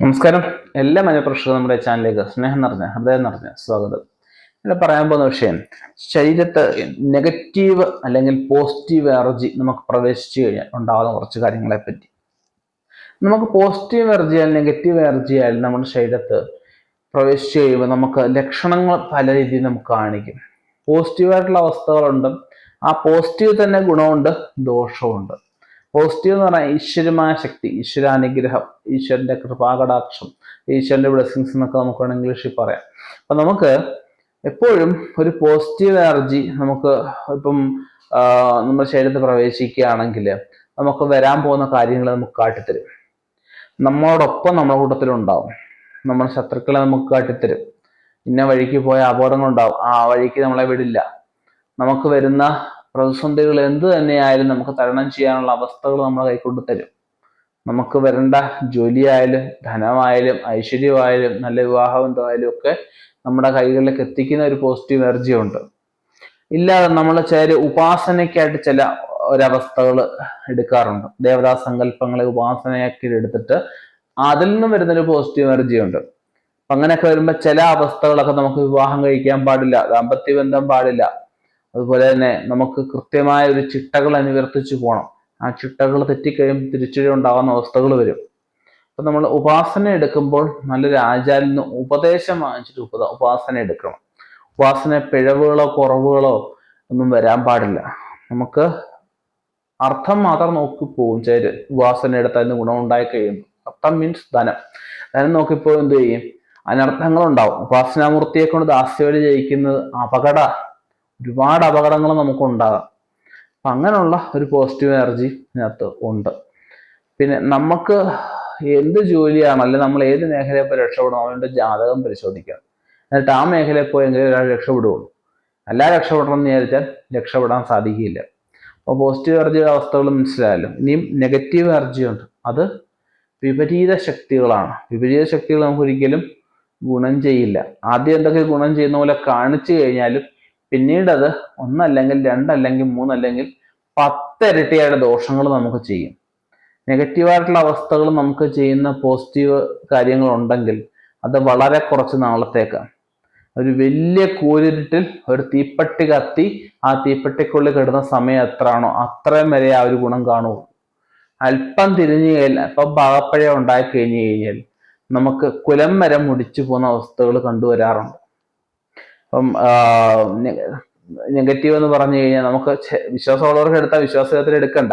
നമസ്കാരം. എല്ലാ മനഃപ്രശ്നവും നമ്മുടെ ചാനലിലേക്ക് സ്നേഹം നിറഞ്ഞ ഹൃദയം നിറഞ്ഞ സ്വാഗതം. ഇവിടെ പറയാൻ പോകുന്ന വിഷയം ശരീരത്ത് നെഗറ്റീവ് അല്ലെങ്കിൽ പോസിറ്റീവ് എനർജി നമുക്ക് പ്രവേശിച്ചു കഴിഞ്ഞാൽ ഉണ്ടാകുന്ന കുറച്ച് കാര്യങ്ങളെ പറ്റി. നമുക്ക് പോസിറ്റീവ് എനർജി ആയാലും നെഗറ്റീവ് എനർജി ആയാലും നമ്മുടെ ശരീരത്ത് പ്രവേശിച്ചു കഴിയുമ്പോൾ നമുക്ക് ലക്ഷണങ്ങൾ പല രീതിയിൽ നമുക്ക് കാണിക്കും. പോസിറ്റീവായിട്ടുള്ള അവസ്ഥകളുണ്ട്. ആ പോസിറ്റീവ് തന്നെ ഗുണമുണ്ട് ദോഷമുണ്ട് പോസിറ്റീവ് എന്ന് പറഞ്ഞാൽ ഈശ്വരമായ ശക്തി ഈശ്വരാനുഗ്രഹം ഈശ്വരന്റെ കൃപാകടാക്ഷം ഈശ്വരന്റെ ബ്ലെസ്സിങ്സ് എന്നൊക്കെ നമുക്ക് വേണം ഇംഗ്ലീഷിൽ പറയാം. അപ്പൊ നമുക്ക് എപ്പോഴും ഒരു പോസിറ്റീവ് എനർജി നമുക്ക് ഇപ്പം നമ്മുടെ ശരീരത്തിൽ പ്രവേശിക്കുകയാണെങ്കിൽ നമുക്ക് വരാൻ പോകുന്ന കാര്യങ്ങൾ നമുക്ക് കാട്ടിത്തരും. നമ്മളോടൊപ്പം നമ്മുടെ കൂട്ടത്തിലുണ്ടാവും. നമ്മുടെ ശത്രുക്കളെ നമുക്ക് കാട്ടിത്തരും. ഇന്ന വഴിക്ക് പോയ അപകടങ്ങളുണ്ടാവും ആ വഴിക്ക് നമ്മളെ വിടില്ല. നമുക്ക് വരുന്ന പ്രതിസന്ധികൾ എന്ത് തന്നെയായാലും നമുക്ക് തരണം ചെയ്യാനുള്ള അവസ്ഥകൾ നമ്മളെ കൈക്കൊണ്ട് തരും. നമുക്ക് വരേണ്ട ജോലിയായാലും ധനമായാലും ഐശ്വര്യമായാലും നല്ല വിവാഹബന്ധമായാലും ഒക്കെ നമ്മുടെ കൈകളിലേക്ക് എത്തിക്കുന്ന ഒരു പോസിറ്റീവ് എനർജി ഉണ്ട്. ഇല്ലാതെ നമ്മൾ ചില ഉപാസനയ്ക്കായിട്ട് ചില ഒരവസ്ഥകൾ എടുക്കാറുണ്ട്. ദേവതാ സങ്കല്പങ്ങളെ ഉപാസനയാക്കി എടുത്തിട്ട് അതിൽ നിന്നും വരുന്നൊരു പോസിറ്റീവ് എനർജി ഉണ്ട്. അങ്ങനെയൊക്കെ വരുമ്പോൾ ചില അവസ്ഥകളൊക്കെ നമുക്ക് വിവാഹം കഴിക്കാൻ പാടില്ല ദാമ്പത്യ ബന്ധം പാടില്ല അതുപോലെ തന്നെ നമുക്ക് കൃത്യമായ ഒരു ചിട്ടകൾ അനുവർത്തിച്ച് പോകണം ആ ചിട്ടകൾ തെറ്റിക്കഴിയുമ്പോൾ തിരിച്ചടി ഉണ്ടാകുന്ന അവസ്ഥകൾ വരും. അപ്പൊ നമ്മൾ ഉപാസന എടുക്കുമ്പോൾ നല്ലൊരു ആചാരിൽ നിന്ന് ഉപദേശം വാങ്ങിച്ചിട്ട് ഉപ ഉപാസന എടുക്കണം. ഉപാസന പിഴവുകളോ കുറവുകളോ ഒന്നും വരാൻ പാടില്ല. നമുക്ക് അർത്ഥം മാത്രം നോക്കി പോകും ചേര് ഉപാസന എടുത്താൽ അതിന് ഗുണം ഉണ്ടായി കഴിയുമ്പോൾ അർത്ഥം മീൻസ് ധനം. ധനം നോക്കിപ്പോൾ എന്ത് ചെയ്യും? അനർത്ഥങ്ങളുണ്ടാവും ഉപാസനാമൂർത്തിയെ കൊണ്ട് ദാസ്യവര് ജയിക്കുന്നത് അപകട ഒരുപാട് അപകടങ്ങൾ നമുക്ക് ഉണ്ടാകാം അപ്പൊ അങ്ങനെയുള്ള ഒരു പോസിറ്റീവ് എനർജി ഇതിനകത്ത് ഉണ്ട്. പിന്നെ നമുക്ക് എന്ത് ജോലിയാണ് അല്ലെങ്കിൽ നമ്മൾ ഏത് മേഖലയെ പോയി രക്ഷപ്പെടണം അവരുടെ ജാതകം പരിശോധിക്കാം. എന്നിട്ട് ആ മേഖലയിൽ പോയെങ്കിലും ഒരാൾ രക്ഷപ്പെടുകയുള്ളൂ. അല്ല രക്ഷപ്പെടണം എന്ന് വിചാരിച്ചാൽ രക്ഷപ്പെടാൻ സാധിക്കില്ല. അപ്പോൾ പോസിറ്റീവ് എനർജിയുടെ അവസ്ഥകൾ മനസ്സിലായാലും ഇനിയും നെഗറ്റീവ് എനർജി ഉണ്ട്. അത് വിപരീത ശക്തികളാണ്. വിപരീത ശക്തികൾ നമുക്ക് ഒരിക്കലും ഗുണം ചെയ്യില്ല. ആദ്യം എന്തൊക്കെ ഗുണം ചെയ്യുന്ന പോലെ കാണിച്ചു കഴിഞ്ഞാലും പിന്നീട് അത് ഒന്നല്ലെങ്കിൽ രണ്ടല്ലെങ്കിൽ മൂന്നല്ലെങ്കിൽ പത്തിരട്ടിയായിട്ട് ദോഷങ്ങൾ നമുക്ക് ചെയ്യും. നെഗറ്റീവായിട്ടുള്ള അവസ്ഥകൾ നമുക്ക് ചെയ്യുന്ന പോസിറ്റീവ് കാര്യങ്ങളുണ്ടെങ്കിൽ അത് വളരെ കുറച്ച് നാളത്തേക്കാണ് ഒരു വലിയ കൂരിരുട്ടിൽ ഒരു തീപ്പെട്ടി കത്തി ആ തീപ്പെട്ടിക്കുള്ളിൽ കിടന്ന സമയം എത്രയാണോ അത്രയും വരെ ആ ഒരു ഗുണം കാണുള്ളൂ അല്പം തിരിഞ്ഞു കഴിഞ്ഞാൽ ഇപ്പം ഭാഗപ്പഴ ഉണ്ടായി കഴിഞ്ഞു കഴിഞ്ഞാൽ നമുക്ക് കുലം വരെ മുടിച്ചു പോകുന്ന അവസ്ഥകൾ കണ്ടുവരാറുണ്ട്. അപ്പം നെഗറ്റീവ് എന്ന് പറഞ്ഞു കഴിഞ്ഞാൽ നമുക്ക് വിശ്വാസമുള്ളവർക്ക് എടുത്താൽ വിശ്വാസത്തിൽ എടുക്കണ്ട.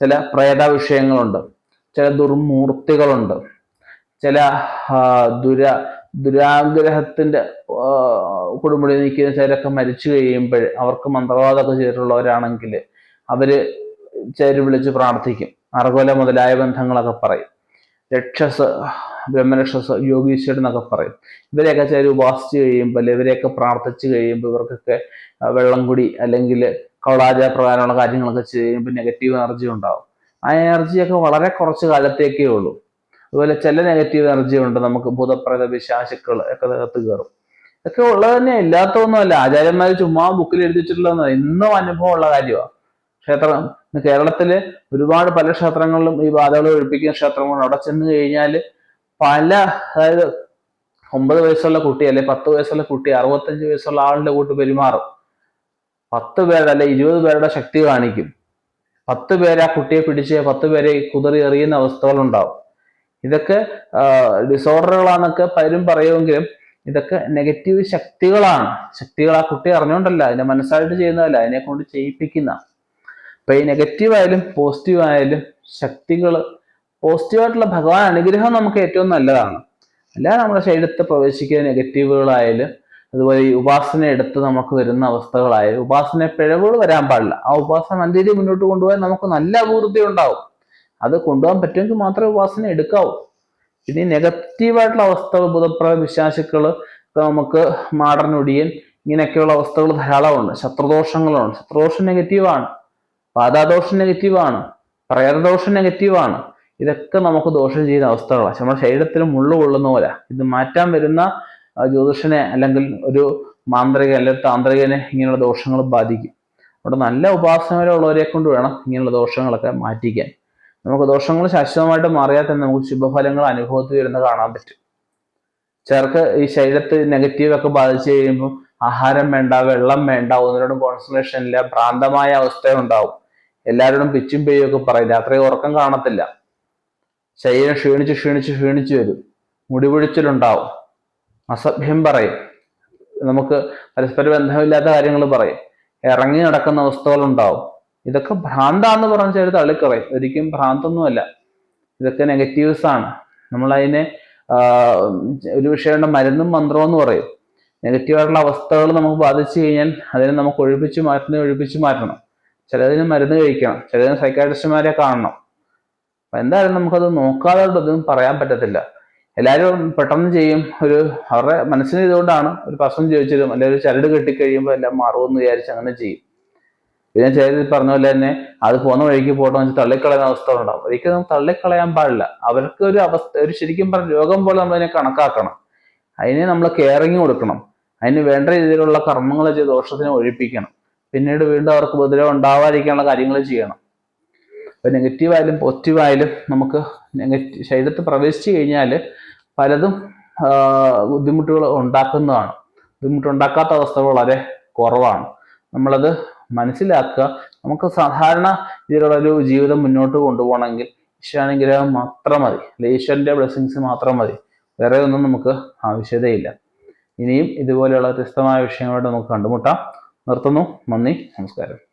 ചില പ്രേത വിഷയങ്ങളുണ്ട് ചില ദുർമൂർത്തികളുണ്ട് ചില ദുര ദുരാഗ്രഹത്തിന്റെ കുടുംബത്തിൽ നിൽക്കുന്ന ചിലരൊക്കെ മരിച്ചു കഴിയുമ്പോൾ അവർക്ക് മന്ത്രവാദമൊക്കെ ചെയ്തിട്ടുള്ളവരാണെങ്കിൽ അവർ ചേര് വിളിച്ച് പ്രാർത്ഥിക്കും. അർഗോല മുതലായ ബന്ധങ്ങളൊക്കെ പറയും. രക്ഷസ് ബ്രഹ്മരക്ഷസ് യോഗീശ്വരൻ എന്നൊക്കെ പറയും. ഇവരെയൊക്കെ ചിലർ ഉപാസിച്ച് കഴിയുമ്പോൾ ഇവരെയൊക്കെ പ്രാർത്ഥിച്ച് കഴിയുമ്പോൾ ഇവർക്കൊക്കെ വെള്ളം കുടി അല്ലെങ്കിൽ കൗളാചാര പ്രകാരമുള്ള കാര്യങ്ങളൊക്കെ കഴിയുമ്പോൾ നെഗറ്റീവ് എനർജി ഉണ്ടാവും. ആ എനർജിയൊക്കെ വളരെ കുറച്ച് കാലത്തേക്കേ ഉള്ളൂ. അതുപോലെ ചില നെഗറ്റീവ് എനർജി ഉണ്ട്. നമുക്ക് ഭൂതപ്രേത വിശാശുക്കൾ ഒക്കെ അകത്ത് കയറും. ഇതൊക്കെ ഉള്ളത് തന്നെ ഇല്ലാത്തതൊന്നുമല്ല ആചാര്യന്മാർ ചുമ്മാ ബുക്കിൽ എഴുതി വെച്ചിട്ടുള്ളതൊന്നും ഇന്നും അനുഭവമുള്ള കാര്യമാണ് ക്ഷേത്രം കേരളത്തിൽ ഒരുപാട് പല ക്ഷേത്രങ്ങളിലും ഈ ബാധകൾ ഒഴിപ്പിക്കുന്ന ക്ഷേത്രങ്ങളുണ്ട്. അവിടെ ചെന്ന് കഴിഞ്ഞാൽ പല അതായത് ഒമ്പത് വയസ്സുള്ള കുട്ടി അല്ലെ പത്ത് വയസ്സുള്ള കുട്ടി അറുപത്തഞ്ച് വയസ്സുള്ള ആളുടെ കൂട്ട് പെരുമാറും. പത്ത് പേരുടെ അല്ലെ ഇരുപത് പേരുടെ ശക്തി കാണിക്കും. പത്ത് പേര് ആ കുട്ടിയെ പിടിച്ച് പത്ത് പേരെ കുതിറി എറിയുന്ന അവസ്ഥകൾ ഉണ്ടാവും. ഇതൊക്കെ ഡിസോർഡറുകളാണെന്നൊക്കെ പലരും പറയുമെങ്കിലും ഇതൊക്കെ നെഗറ്റീവ് ശക്തികളാണ്. ശക്തികൾ ആ കുട്ടി അറിഞ്ഞുകൊണ്ടല്ല അതിനെ മനസ്സായിട്ട് ചെയ്യുന്നതല്ല അതിനെ കൊണ്ട് ചെയ്യിപ്പിക്കുന്ന. അപ്പൊ ഈ നെഗറ്റീവ് ആയാലും പോസിറ്റീവ് ആയാലും ശക്തികൾ പോസിറ്റീവായിട്ടുള്ള ഭഗവാൻ അനുഗ്രഹം നമുക്ക് ഏറ്റവും നല്ലതാണ്. അല്ലാതെ നമ്മുടെ ശരീരത്തെ പ്രവേശിക്കുന്ന നെഗറ്റീവുകളായാലും അതുപോലെ ഈ ഉപാസന എടുത്ത് നമുക്ക് വരുന്ന അവസ്ഥകളായാലും ഉപാസന പിഴവുകൾ വരാൻ പാടില്ല. ആ ഉപാസന നല്ല രീതിയിൽ മുന്നോട്ട് കൊണ്ടുപോയാൽ നമുക്ക് നല്ല അഭിവൃദ്ധി ഉണ്ടാവും. അത് കൊണ്ടുപോകാൻ പറ്റുമെങ്കിൽ മാത്രമേ ഉപാസന എടുക്കാവൂ. പിന്നെ നെഗറ്റീവായിട്ടുള്ള അവസ്ഥകൾ ബുധപ്രഭ വിശ്വാസികൾ നമുക്ക് മാടനൊടിയൻ ഇങ്ങനെയൊക്കെയുള്ള അവസ്ഥകൾ ധാരാളമുണ്ട്. ശത്രുദോഷങ്ങളുണ്ട്. ശത്രുദോഷം നെഗറ്റീവാണ്. പാതാദോഷം നെഗറ്റീവാണ്. പ്രേതദോഷം നെഗറ്റീവാണ്. ഇതൊക്കെ നമുക്ക് ദോഷം ചെയ്യുന്ന അവസ്ഥകളാണ് നമ്മുടെ ശരീരത്തിൽ മുള്ളു കൊള്ളുന്ന പോലെ ഇത് മാറ്റാൻ വരുന്ന ജ്യോതിഷനെ അല്ലെങ്കിൽ ഒരു മാന്ത്രിക അല്ലെങ്കിൽ താന്ത്രികനെ ഇങ്ങനെയുള്ള ദോഷങ്ങൾ ബാധിക്കും. അവിടെ നല്ല ഉപാസനകളുള്ളവരെ കൊണ്ട് വേണം ഇങ്ങനെയുള്ള ദോഷങ്ങളൊക്കെ മാറ്റിക്കാൻ. നമുക്ക് ദോഷങ്ങൾ ശാശ്വതമായിട്ട് മാറിയാൽ തന്നെ നമുക്ക് ശുഭഫലങ്ങൾ അനുഭവത്തിൽ വരുന്ന കാണാൻ പറ്റും. ചിലർക്ക് ഈ ശരീരത്ത് നെഗറ്റീവ് ഒക്കെ ബാധിച്ചു കഴിയുമ്പോൾ ആഹാരം വേണ്ട വെള്ളം വേണ്ട ഒന്നിനോടും കോൺസെൻട്രേഷൻ ഇല്ല ഭ്രാന്തമായ അവസ്ഥ ഉണ്ടാവും. എല്ലാവരോടും പിച്ചും പെയ്യൊക്കെ പറയില്ല. പറയും രാത്രി ഉറക്കം കാണത്തില്ല. ശരീരം ക്ഷീണിച്ച് ക്ഷീണിച്ച് ക്ഷീണിച്ച് വരും. മുടിപൊഴിച്ചിലുണ്ടാവും. അസഭ്യം പറയും. നമുക്ക് പരസ്പര ബന്ധമില്ലാത്ത കാര്യങ്ങൾ പറയും. ഇറങ്ങി നടക്കുന്ന അവസ്ഥകളുണ്ടാവും. ഇതൊക്കെ ഭ്രാന്താന്ന് പറഞ്ഞ ചില തള്ളിക്കളയും. ഒരിക്കലും ഭ്രാന്തൊന്നുമല്ല. ഇതൊക്കെ നെഗറ്റീവ്സ് ആണ്. നമ്മൾ അതിനെ ഒരു വിഷയമുണ്ട് മരുന്നും മന്ത്രവും എന്ന് പറയും നെഗറ്റീവായിട്ടുള്ള അവസ്ഥകൾ നമുക്ക് ബാധിച്ചു കഴിഞ്ഞാൽ അതിനെ നമുക്ക് ഒഴിപ്പിച്ച് മാറ്റുന്ന ഒഴിപ്പിച്ച് മാറ്റണം. ചിലതിന് മരുന്ന് കഴിക്കണം. ചിലതിന് സൈക്കാട്രിസ്റ്റുമാരെ കാണണം. അപ്പൊ എന്തായാലും നമുക്കത് നോക്കാതെ ഒന്നും പറയാൻ പറ്റത്തില്ല. എല്ലാവരും പെട്ടെന്ന് ചെയ്യും. ഒരു അവരുടെ മനസ്സിന് ഇതുകൊണ്ടാണ് ഒരു പ്രശ്നം ചോദിച്ചതും അല്ലെങ്കിൽ ഒരു ചരട് കെട്ടിക്കഴിയുമ്പോൾ എല്ലാം മാറുമെന്ന് വിചാരിച്ച് അങ്ങനെ ചെയ്യും. പിന്നെ ചിലർ പറഞ്ഞ പോലെ തന്നെ അത് പോകുന്ന വഴിക്ക് പോകട്ടെ വെച്ച് തള്ളിക്കളയുന്ന അവസ്ഥ ഉണ്ടാവും. ഒരിക്കലും നമുക്ക് തള്ളിക്കളയാൻ പാടില്ല. അവർക്ക് ഒരു അവസ്ഥ ഒരു ശരിക്കും പറഞ്ഞ രോഗം പോലെ നമ്മൾ അതിനെ കണക്കാക്കണം. അതിനെ നമ്മൾ കെയറിങ് കൊടുക്കണം. അതിന് വേണ്ട രീതിയിലുള്ള കർമ്മങ്ങൾ ചെയ്ത് ദോഷത്തിനെ ഒഴിപ്പിക്കണം. പിന്നീട് വീണ്ടും അവർക്ക് ഉപദ്രവം ഉണ്ടാവാതിരിക്കാനുള്ള കാര്യങ്ങൾ ചെയ്യണം. അപ്പൊ നെഗറ്റീവ് ആയാലും പോസിറ്റീവ് ആയാലും നമുക്ക് നെഗറ്റീവ് ശരീരത്തിൽ പ്രവേശിച്ചു കഴിഞ്ഞാൽ പലതും ബുദ്ധിമുട്ടുകൾ ഉണ്ടാക്കുന്നതാണ്. ബുദ്ധിമുട്ടുണ്ടാക്കാത്ത അവസ്ഥകൾ വളരെ കുറവാണ്. നമ്മളത് മനസ്സിലാക്കുക. നമുക്ക് സാധാരണ ഇതിലുള്ള ഒരു ജീവിതം മുന്നോട്ട് കൊണ്ടുപോകണമെങ്കിൽ ഈശ്വരാനുഗ്രഹം മാത്രം മതി. അല്ലെ ഈശ്വരന്റെ ബ്ലെസ്സിങ്സ് മാത്രം മതി. വേറെ ഒന്നും നമുക്ക് ആവശ്യതയില്ല. ഇനിയും ഇതുപോലെയുള്ള വ്യത്യസ്തമായ വിഷയങ്ങളോട് നമുക്ക് കണ്ടുമുട്ടാം. നിർത്തുന്നു. നന്ദി. നമസ്കാരം.